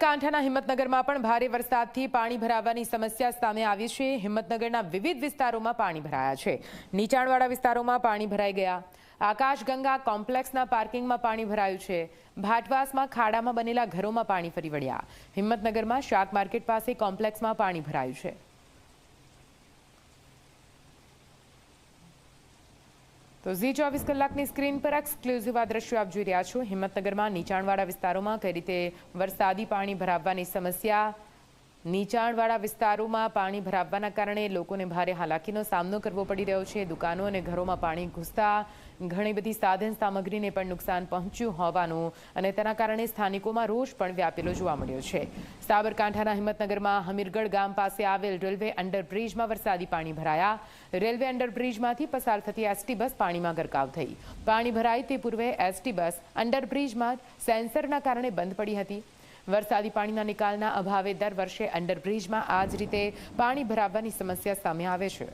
સાબરકાંઠાના હિંમતનગરમાં પણ ભારે વરસાદથી પાણી ભરાવાની સમસ્યા સામે આવી છે. હિંમતનગરના વિવિધ વિસ્તારોમાં પાણી ભરાયા છે. નીચાણવાળા વિસ્તારોમાં પાણી ભરાઈ ગયા. આકાશગંગા કોમ્પ્લેક્સના પાર્કિંગમાં પાણી ભરાયું છે. ભાટવાસમાં ખાડામાં બનેલા ઘરોમાં પાણી ફરી વળ્યા. હિંમતનગરમાં શાક માર્કેટ પાસે કોમ્પ્લેક્સમાં પાણી ભરાયું છે. તો ઝી ચોવીસ કલાકની સ્ક્રીન પર એક્સક્લુઝિવ આ દ્રશ્યો આપ જોઈ રહ્યા છો. હિંમતનગરમાં, નીચાણવાળા વિસ્તારોમાં કઈ રીતે વરસાદી પાણી ભરાવવાની સમસ્યા નીચાણવાળા વિસ્તારોમાં પાણી ભરાવવાના કારણે લોકોને ભારે હાલાકીનો સામનો કરવો પડી રહ્યો છે. દુકાનો અને ઘરોમાં પાણી ઘૂસતા ઘણી બધી સાધન સામગ્રીને પણ નુકસાન પહોંચ્યું હોવાનું અને તેના કારણે સ્થાનિકોમાં રોષ પણ વ્યાપેલો જોવા મળ્યો છે. સાબરકાંઠાના હિંમતનગરમાં હમીરગઢ ગામ પાસે આવેલ રેલવે અંડરબ્રિજમાં વરસાદી પાણી ભરાયા. રેલવે અંડરબ્રિજમાંથી પસાર થતી એસટી બસ પાણીમાં ગરકાવ થઈ. પાણી ભરાય તે પૂર્વે એસટી બસ અંડરબ્રિજમાં સેન્સરના કારણે બંધ પડી હતી. વરસાદી પાણીના નિકાલના અભાવે દર વર્ષે અંડરબ્રિજમાં આ જ રીતે પાણી ભરાવવાની સમસ્યા સામે આવે છે.